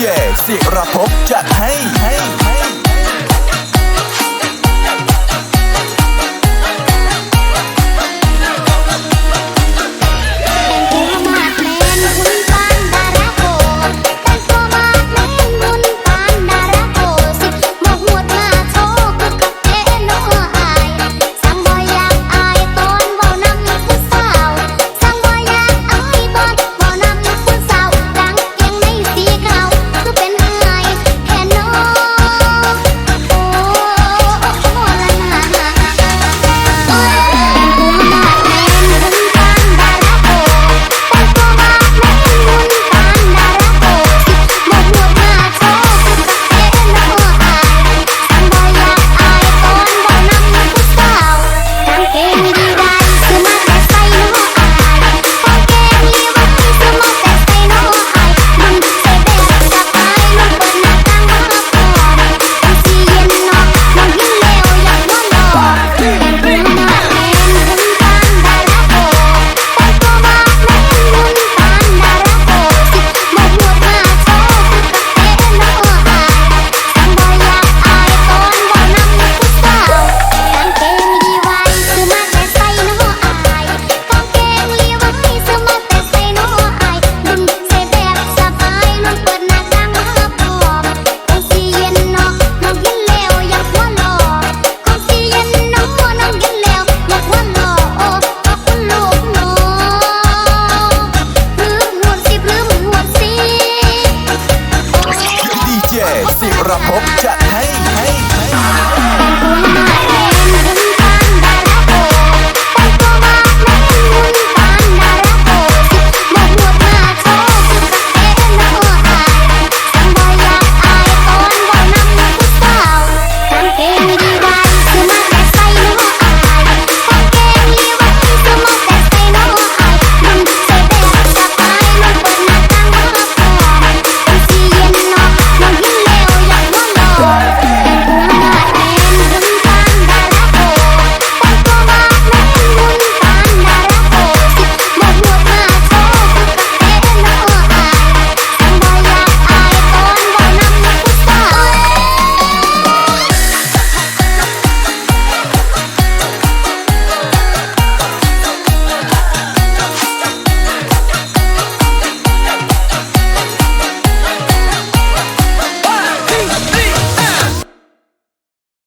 เจสิรภพจัดให้ให้ จสิรภพจะให้ให้ให้